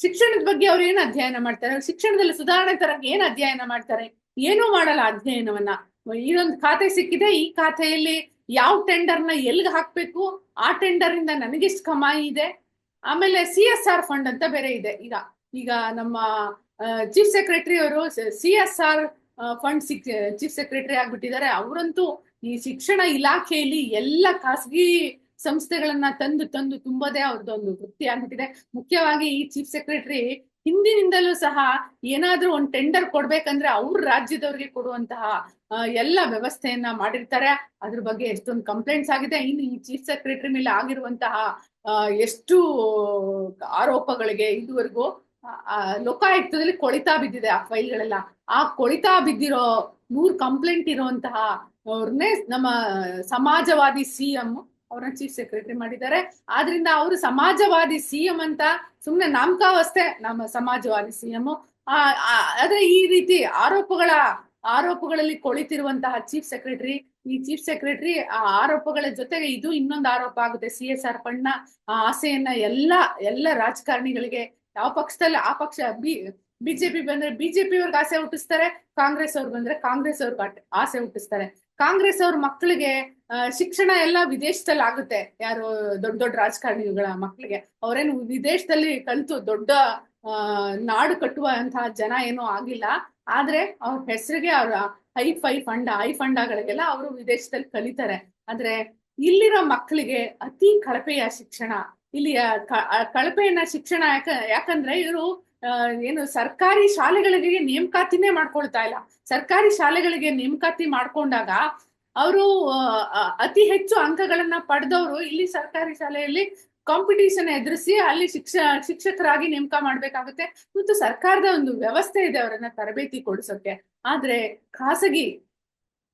ಶಿಕ್ಷಣದ ಬಗ್ಗೆ ಅವ್ರು ಏನು ಅಧ್ಯಯನ ಮಾಡ್ತಾರೆ? ಶಿಕ್ಷಣದಲ್ಲಿ ಸುಧಾರಣೆ ತರಕ್ಕೆ ಏನ್ ಅಧ್ಯಯನ ಮಾಡ್ತಾರೆ? ಏನೂ ಮಾಡಲ್ಲ ಅಧ್ಯಯನವನ್ನ. ಇದೊಂದು ಖಾತೆ ಸಿಕ್ಕಿದೆ, ಈ ಖಾತೆಯಲ್ಲಿ ಯಾವ ಟೆಂಡರ್ನ ಎಲ್ಗ್ ಹಾಕ್ಬೇಕು? ಆ ಟೆಂಡರ್ ಇಂದ ನನಗೆಷ್ಟು ಕಮಾಯಿ ಇದೆ? ಆಮೇಲೆ ಸಿ ಎಸ್ ಆರ್ ಫಂಡ್ ಅಂತ ಬೇರೆ ಇದೆ. ಈಗ ಈಗ ನಮ್ಮ ಚೀಫ್ ಸೆಕ್ರೆಟರಿ ಅವರು ಸಿ ಎಸ್ ಆರ್ ಫಂಡ್ ಸಿಕ್, ಚೀಫ್ ಸೆಕ್ರೆಟರಿ ಆಗ್ಬಿಟ್ಟಿದ್ದಾರೆ. ಅವರಂತೂ ಈ ಶಿಕ್ಷಣ ಇಲಾಖೆಯಲ್ಲಿ ಎಲ್ಲ ಖಾಸಗಿ ಸಂಸ್ಥೆಗಳನ್ನ ತಂದು ತಂದು ತುಂಬದೇ ಅವ್ರದ್ದೊಂದು ವೃತ್ತಿ ಆಗ್ಬಿಟ್ಟಿದೆ. ಮುಖ್ಯವಾಗಿ ಈ ಚೀಫ್ ಸೆಕ್ರೆಟರಿ ಹಿಂದಿನಿಂದಲೂ ಸಹ ಏನಾದ್ರೂ ಒಂದು ಟೆಂಡರ್ ಕೊಡ್ಬೇಕಂದ್ರೆ ಅವ್ರ ರಾಜ್ಯದವ್ರಿಗೆ ಕೊಡುವಂತಹ ಎಲ್ಲ ವ್ಯವಸ್ಥೆಯನ್ನ ಮಾಡಿರ್ತಾರೆ. ಅದ್ರ ಬಗ್ಗೆ ಎಷ್ಟೊಂದು ಕಂಪ್ಲೇಂಟ್ಸ್ ಆಗಿದೆ. ಇನ್ನು ಈ ಚೀಫ್ ಸೆಕ್ರೆಟರಿ ಮೇಲೆ ಆಗಿರುವಂತಹ ಎಷ್ಟು ಆರೋಪಗಳಿಗೆ ಇದುವರೆಗೂ ಲೋಕಾಯುಕ್ತದಲ್ಲಿ ಕೊಳಿತಾ ಬಿದ್ದಿದೆ ಆ ಫೈಲ್ಗಳೆಲ್ಲ. ಆ ಕೊಳಿತಾ ಬಿದ್ದಿರೋ, ನೂರ್ ಕಂಪ್ಲೇಂಟ್ ಇರುವಂತಹ ಅವ್ರನ್ನೇ ನಮ್ಮ ಸಮಾಜವಾದಿ ಸಿ ಎಂ ಅವ್ರನ್ನ ಚೀಫ್ ಸೆಕ್ರೆಟರಿ ಮಾಡಿದ್ದಾರೆ. ಆದ್ರಿಂದ ಅವರು ಸಮಾಜವಾದಿ ಸಿ ಎಂ ಅಂತ ಸುಮ್ನೆ ನಾಮಕಾವಸ್ಥೆ ನಮ್ಮ ಸಮಾಜವಾದಿ ಸಿ ಎಂ ಆದ್ರೆ ಈ ರೀತಿ ಆರೋಪಗಳ, ಆರೋಪಗಳಲ್ಲಿ ಕೊಳಿತಿರುವಂತಹ ಚೀಫ್ ಸೆಕ್ರೆಟರಿ ಈ ಚೀಫ್ ಸೆಕ್ರೆಟರಿ ಆ ಆರೋಪಗಳ ಜೊತೆಗೆ ಇದು ಇನ್ನೊಂದು ಆರೋಪ ಆಗುತ್ತೆ. ಸಿ ಎಸ್ ಆರ್ ಪಣ್ಣ, ಆ ಆಸೆಯನ್ನ ಎಲ್ಲ ಎಲ್ಲ ರಾಜಕಾರಣಿಗಳಿಗೆ ಯಾವ ಪಕ್ಷದಲ್ಲಿ, ಆ ಪಕ್ಷ ಬಿ ಬಿಜೆಪಿ ಬಂದ್ರೆ ಬಿಜೆಪಿ ಅವ್ರಿಗೆ ಆಸೆ ಹುಟ್ಟಿಸ್ತಾರೆ, ಕಾಂಗ್ರೆಸ್ ಅವ್ರು ಬಂದ್ರೆ ಕಾಂಗ್ರೆಸ್ ಅವ್ರಿಗೆ ಆಸೆ ಹುಟ್ಟಿಸ್ತಾರೆ. ಕಾಂಗ್ರೆಸ್ ಅವ್ರ ಮಕ್ಕಳಿಗೆ ಶಿಕ್ಷಣ ಎಲ್ಲ ವಿದೇಶದಲ್ಲಿ ಆಗುತ್ತೆ. ಯಾರು ದೊಡ್ಡ ದೊಡ್ಡ ರಾಜಕಾರಣಿಗಳ ಮಕ್ಕಳಿಗೆ ಅವ್ರೇನು ವಿದೇಶದಲ್ಲಿ ಕಲಿತು ದೊಡ್ಡ ನಾಡು ಕಟ್ಟುವಂತಹ ಜನ ಏನೂ ಆಗಿಲ್ಲ. ಆದ್ರೆ ಅವ್ರ ಹೆಸರಿಗೆ ಅವ್ರ ಹೈ ಫೈ ಫಂಡ, ಹೈ ಫಂಡಗಳಿಗೆಲ್ಲ ಅವರು ವಿದೇಶದಲ್ಲಿ ಕಲಿತಾರೆ. ಆದ್ರೆ ಇಲ್ಲಿರೋ ಮಕ್ಕಳಿಗೆ ಅತಿ ಕಳಪೆಯ ಶಿಕ್ಷಣ. ಇಲ್ಲಿಯ ಕಳಪೆಯನ್ನ ಶಿಕ್ಷಣ ಯಾಕ, ಯಾಕಂದ್ರೆ ಇವರು ಏನು ಸರ್ಕಾರಿ ಶಾಲೆಗಳಿಗೆ ನೇಮಕಾತಿನೇ ಮಾಡ್ಕೊಳ್ತಾ ಇಲ್ಲ. ಸರ್ಕಾರಿ ಶಾಲೆಗಳಿಗೆ ನೇಮಕಾತಿ ಮಾಡ್ಕೊಂಡಾಗ ಅವರು ಅತಿ ಹೆಚ್ಚು ಅಂಕಗಳನ್ನ ಪಡೆದವರು ಇಲ್ಲಿ ಸರ್ಕಾರಿ ಶಾಲೆಯಲ್ಲಿ ಕಾಂಪಿಟೇಷನ್ ಎದುರಿಸಿ ಅಲ್ಲಿ ಶಿಕ್ಷ, ಶಿಕ್ಷಕರಾಗಿ ನೇಮಕ ಮಾಡ್ಬೇಕಾಗುತ್ತೆ. ಮತ್ತು ಸರ್ಕಾರದ ಒಂದು ವ್ಯವಸ್ಥೆ ಇದೆ ಅವರನ್ನ ತರಬೇತಿ ಕೊಡಿಸೋಕೆ. ಆದ್ರೆ ಖಾಸಗಿ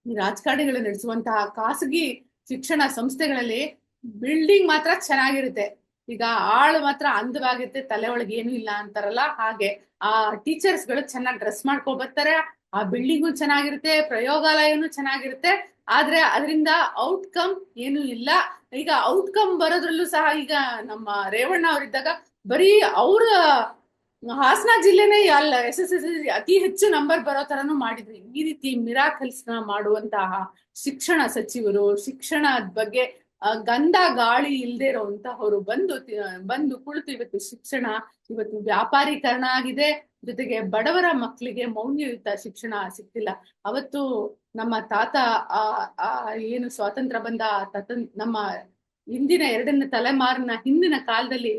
ರಾಜಕಾರಣಿಗಳು ನಡೆಸುವಂತಹ ಖಾಸಗಿ ಶಿಕ್ಷಣ ಸಂಸ್ಥೆಗಳಲ್ಲಿ ಬಿಲ್ಡಿಂಗ್ ಮಾತ್ರ ಚೆನ್ನಾಗಿರುತ್ತೆ. ಈಗ ಆಳು ಮಾತ್ರ ಅಂದವಾಗಿರುತ್ತೆ ತಲೆ ಒಳಗೆ ಏನು ಇಲ್ಲ ಅಂತಾರಲ್ಲ ಹಾಗೆ. ಆ ಟೀಚರ್ಸ್ಗಳು ಚೆನ್ನಾಗಿ ಡ್ರೆಸ್ ಮಾಡ್ಕೊ ಬರ್ತಾರೆ, ಆ ಬಿಲ್ಡಿಂಗು ಚೆನ್ನಾಗಿರುತ್ತೆ, ಪ್ರಯೋಗಾಲಯನು ಚೆನ್ನಾಗಿರುತ್ತೆ. ಆದ್ರೆ ಅದರಿಂದ ಔಟ್ಕಮ್ ಏನು ಇಲ್ಲ. ಈಗ ಔಟ್ಕಮ್ ಬರೋದ್ರಲ್ಲೂ ಸಹ ಈಗ ನಮ್ಮ ರೇವಣ್ಣ ಅವರಿದ್ದಾಗ ಬರೀ ಅವ್ರ ಹಾಸನ ಜಿಲ್ಲೆನೇ ಅಲ್ಲ ಎಸ್ ಎಸ್ ಎಸ್ ಅತಿ ಹೆಚ್ಚು ನಂಬರ್ ಬರೋ ತರನು ಮಾಡಿದ್ರು. ಈ ರೀತಿ ಮಿರಾಕಲ್ಸ್ನ ಮಾಡುವಂತಹ ಶಿಕ್ಷಣ ಸಚಿವರು ಶಿಕ್ಷಣದ ಬಗ್ಗೆ ಗಂಧ ಗಾಳಿ ಇಲ್ದೇ ಇರುವಂತಹವರು ಬಂದು ಬಂದು ಕುಳಿತು ಇವತ್ತು ಶಿಕ್ಷಣ, ಇವತ್ತು ವ್ಯಾಪಾರೀಕರಣ ಆಗಿದೆ. ಜೊತೆಗೆ ಬಡವರ ಮಕ್ಕಳಿಗೆ ಮೌಲ್ಯಯುತ ಶಿಕ್ಷಣ ಸಿಗ್ತಿಲ್ಲ. ಅವತ್ತು ನಮ್ಮ ತಾತ ಆ ಆ ಏನು ಸ್ವಾತಂತ್ರ್ಯ ಬಂದ ತತ ನಮ್ಮ ಹಿಂದಿನ ಎರಡನೇ ತಲೆಮಾರಿನ ಹಿಂದಿನ ಕಾಲದಲ್ಲಿ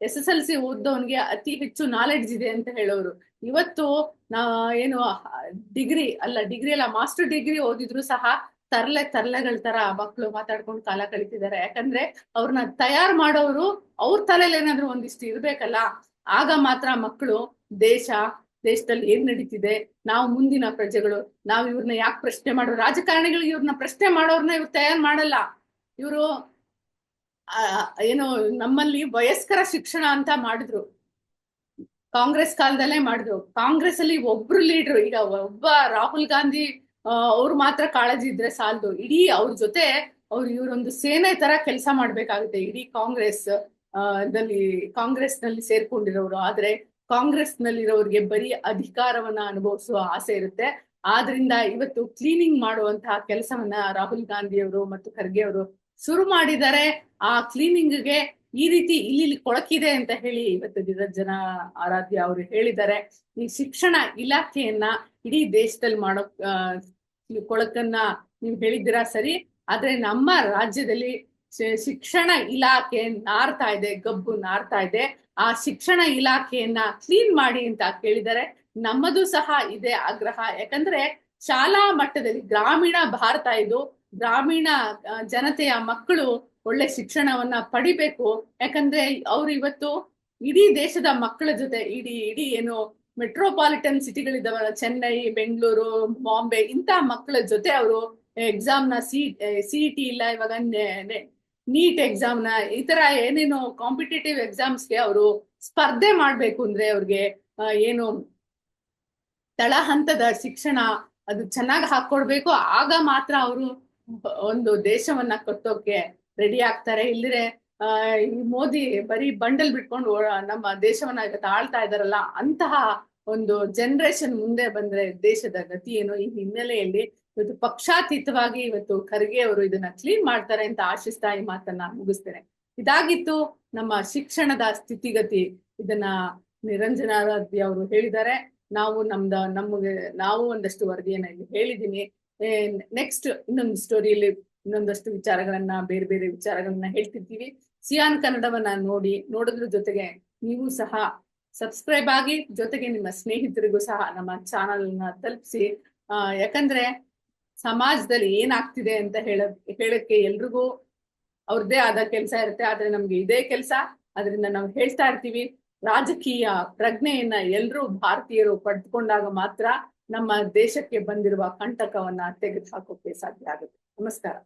ಎಸ್ ಎಸ್ ಎಲ್ ಸಿ ಓದ್ದವನ್ಗೆ ಅತಿ ಹೆಚ್ಚು ನಾಲೆಡ್ಜ್ ಇದೆ ಅಂತ ಹೇಳೋರು. ಇವತ್ತು ನಾ ಏನು ಡಿಗ್ರಿ ಅಲ್ಲ ಡಿಗ್ರಿ ಅಲ್ಲ ಮಾಸ್ಟರ್ ಡಿಗ್ರಿ ಓದಿದ್ರು ಸಹ ತರ್ಲೆ ತರ್ಲೆಗಳ ತರ ಮಕ್ಕಳು ಮಾತಾಡ್ಕೊಂಡು ಕಾಲ ಕಳೀತಿದ್ದಾರೆ. ಯಾಕಂದ್ರೆ ಅವ್ರನ್ನ ತಯಾರು ಮಾಡೋರು ಅವ್ರ ತಲೆಯಲ್ಲಿ ಏನಾದ್ರು ಒಂದಿಷ್ಟು ಇರ್ಬೇಕಲ್ಲ, ಆಗ ಮಾತ್ರ ಮಕ್ಕಳು ದೇಶ ದೇಶದಲ್ಲಿ ಏನ್ ನಡೀತಿದೆ ನಾವು ಮುಂದಿನ ಪ್ರಜೆಗಳು ನಾವು ಇವ್ರನ್ನ ಯಾಕೆ ಪ್ರಶ್ನೆ ಮಾಡೋ ರಾಜಕಾರಣಿಗಳಿಗೆ ಇವ್ರನ್ನ ಪ್ರಶ್ನೆ ಮಾಡೋರ್ನ ಇವ್ರು ತಯಾರು ಮಾಡಲ್ಲ. ಇವರು ಏನು ನಮ್ಮಲ್ಲಿ ವಯಸ್ಕರ ಶಿಕ್ಷಣ ಅಂತ ಮಾಡಿದ್ರು. ಕಾಂಗ್ರೆಸ್ ಕಾಲದಲ್ಲೇ ಮಾಡಿದ್ರು. ಕಾಂಗ್ರೆಸ್ ಅಲ್ಲಿ ಒಬ್ರು ಲೀಡ್ರು ಈಗ ಒಬ್ಬ ರಾಹುಲ್ ಗಾಂಧಿ ಅವ್ರು ಮಾತ್ರ ಕಾಳಜಿ ಇದ್ರೆ ಸಾಲದು. ಇಡೀ ಅವ್ರ ಜೊತೆ ಅವ್ರು ಇವರೊಂದು ಸೇನೆ ತರ ಕೆಲಸ ಮಾಡ್ಬೇಕಾಗುತ್ತೆ. ಇಡೀ ಕಾಂಗ್ರೆಸ್ ಆ, ದಲ್ಲಿ ಕಾಂಗ್ರೆಸ್ನಲ್ಲಿ ಸೇರ್ಕೊಂಡಿರೋರು. ಆದ್ರೆ ಕಾಂಗ್ರೆಸ್ ನಲ್ಲಿರೋರಿಗೆ ಬರೀ ಅಧಿಕಾರವನ್ನ ಅನುಭವಿಸುವ ಆಸೆ ಇರುತ್ತೆ. ಆದ್ರಿಂದ ಇವತ್ತು ಕ್ಲೀನಿಂಗ್ ಮಾಡುವಂತಹ ಕೆಲಸವನ್ನ ರಾಹುಲ್ ಗಾಂಧಿ ಅವರು ಮತ್ತು ಖರ್ಗೆ ಅವರು ಶುರು ಮಾಡಿದ್ದಾರೆ. ಆ ಕ್ಲೀನಿಂಗ್ಗೆ ಈ ರೀತಿ ಇಲ್ಲಿ ಕೊಳಕಿದೆ ಅಂತ ಹೇಳಿ ಇವತ್ತು ನಿರಂಜನ ಆರಾಧ್ಯ ಅವರು ಹೇಳಿದ್ದಾರೆ. ಈ ಶಿಕ್ಷಣ ಇಲಾಖೆಯನ್ನ ಇಡೀ ದೇಶದಲ್ಲಿ ಮಾಡೋ ಕೊಳಕನ್ನ ನೀವು ಹೇಳಿದ್ದೀರಾ ಸರಿ, ಆದ್ರೆ ನಮ್ಮ ರಾಜ್ಯದಲ್ಲಿ ಶಿಕ್ಷಣ ಇಲಾಖೆ ನಾರ್ತಾ ಇದೆ, ಗಬ್ಬು ನಾರ್ತಾ ಇದೆ. ಆ ಶಿಕ್ಷಣ ಇಲಾಖೆಯನ್ನ ಕ್ಲೀನ್ ಮಾಡಿ ಅಂತ ಕೇಳಿದರೆ ನಮ್ಮದು ಸಹ ಇದೆ ಆಗ್ರಹ. ಯಾಕಂದ್ರೆ ಶಾಲಾ ಮಟ್ಟದಲ್ಲಿ ಗ್ರಾಮೀಣ ಭಾರತ ಇದು, ಗ್ರಾಮೀಣ ಜನತೆಯ ಮಕ್ಕಳು ಒಳ್ಳೆ ಶಿಕ್ಷಣವನ್ನ ಪಡಿಬೇಕು. ಯಾಕಂದ್ರೆ ಅವ್ರು ಇವತ್ತು ಇಡೀ ದೇಶದ ಮಕ್ಕಳ ಜೊತೆ, ಇಡೀ ಇಡೀ ಏನು ಮೆಟ್ರೋಪಾಲಿಟನ್ ಸಿಟಿಗಳಿದಾವಲ್ಲ ಚೆನ್ನೈ, ಬೆಂಗಳೂರು, ಬಾಂಬೆ ಇಂತ ಮಕ್ಕಳ ಜೊತೆ ಅವರು ಎಕ್ಸಾಮ್ನ ಸಿ ಸಿ ಟಿ ಇಲ್ಲ, ಇವಾಗ ನೀಟ್ ಎಕ್ಸಾಮ್ನ, ಈ ತರ ಏನೇನು ಕಾಂಪಿಟೇಟಿವ್ ಎಕ್ಸಾಮ್ಸ್ಗೆ ಅವರು ಸ್ಪರ್ಧೆ ಮಾಡ್ಬೇಕು ಅಂದ್ರೆ ಅವ್ರಿಗೆ ಏನು ತಳ ಹಂತದ ಶಿಕ್ಷಣ ಅದು ಚೆನ್ನಾಗಿ ಹಾಕೊಡ್ಬೇಕು ಆಗ ಮಾತ್ರ ಅವರು ಒಂದು ದೇಶವನ್ನ ಕಟ್ಟೋಕೆ ರೆಡಿ ಆಗ್ತಾರೆ. ಇಲ್ಲದ್ರೆ ಆ, ಈ ಮೋದಿ ಬರೀ ಬಂಡಲ್ ಬಿಟ್ಕೊಂಡು ನಮ್ಮ ದೇಶವನ್ನ ಈಗ ತಾಳ್ತಾ ಇದಾರಲ್ಲ ಅಂತಹ ಒಂದು ಜನರೇಷನ್ ಮುಂದೆ ಬಂದ್ರೆ ದೇಶದ ಗತಿ ಏನು? ಈ ಹಿನ್ನೆಲೆಯಲ್ಲಿ ಇವತ್ತು ಪಕ್ಷಾತೀತವಾಗಿ ಇವತ್ತು ಖರ್ಗೆ ಅವರು ಇದನ್ನ ಕ್ಲೀನ್ ಮಾಡ್ತಾರೆ ಅಂತ ಆಶಿಸ್ತಾ ಈ ಮಾತನ್ನ ಮುಗಿಸ್ತೇನೆ. ಇದಾಗಿತ್ತು ನಮ್ಮ ಶಿಕ್ಷಣದ ಸ್ಥಿತಿಗತಿ. ಇದನ್ನ ನಿರಂಜನಾರಾಧ್ಯ ಅವರು ಹೇಳಿದ್ದಾರೆ. ನಾವು ನಮ್ದ, ನಮಗೆ, ನಾವು ಒಂದಷ್ಟು ವರದಿಯನ್ನ ಇಲ್ಲಿ ಹೇಳಿದೀನಿ. ನೆಕ್ಸ್ಟ್ ಇನ್ನೊಂದು ಸ್ಟೋರಿಯಲ್ಲಿ ಇನ್ನೊಂದಷ್ಟು ವಿಚಾರಗಳನ್ನ, ಬೇರೆ ಬೇರೆ ವಿಚಾರಗಳನ್ನ ಹೇಳ್ತಿರ್ತೀವಿ. ಸಿಯಾನ್ ಕನ್ನಡವನ್ನ ನೋಡಿ, ನೋಡೋದ್ರ ಜೊತೆಗೆ ನೀವು ಸಹ ಸಬ್ಸ್ಕ್ರೈಬ್ ಆಗಿ ಜೊತೆಗೆ ನಿಮ್ಮ ಸ್ನೇಹಿತರಿಗೂ ಸಹ ನಮ್ಮ ಚಾನಲ್ನ ತಲುಪಿಸಿ. ಆ, ಯಾಕಂದ್ರೆ ಸಮಾಜದಲ್ಲಿ ಏನಾಗ್ತಿದೆ ಅಂತ ಹೇಳ, ಹೇಳಕ್ಕೆ ಎಲ್ರಿಗೂ ಅವ್ರದ್ದೇ ಆದ ಕೆಲಸ ಇರುತ್ತೆ, ಆದ್ರೆ ನಮ್ಗೆ ಇದೇ ಕೆಲಸ. ಅದರಿಂದ ನಾವು ಹೇಳ್ತಾ ಇರ್ತೀವಿ, ರಾಜಕೀಯ ಪ್ರಜ್ಞೆಯನ್ನ ಎಲ್ರೂ ಭಾರತೀಯರು ಪಡೆದುಕೊಂಡಾಗ ಮಾತ್ರ ನಮ್ಮ ದೇಶಕ್ಕೆ ಬಂದಿರುವ ಕಂಟಕವನ್ನ ತೆಗೆದು ಹಾಕೋಕೆ ಸಾಧ್ಯ ಆಗುತ್ತೆ. ನಮಸ್ಕಾರ.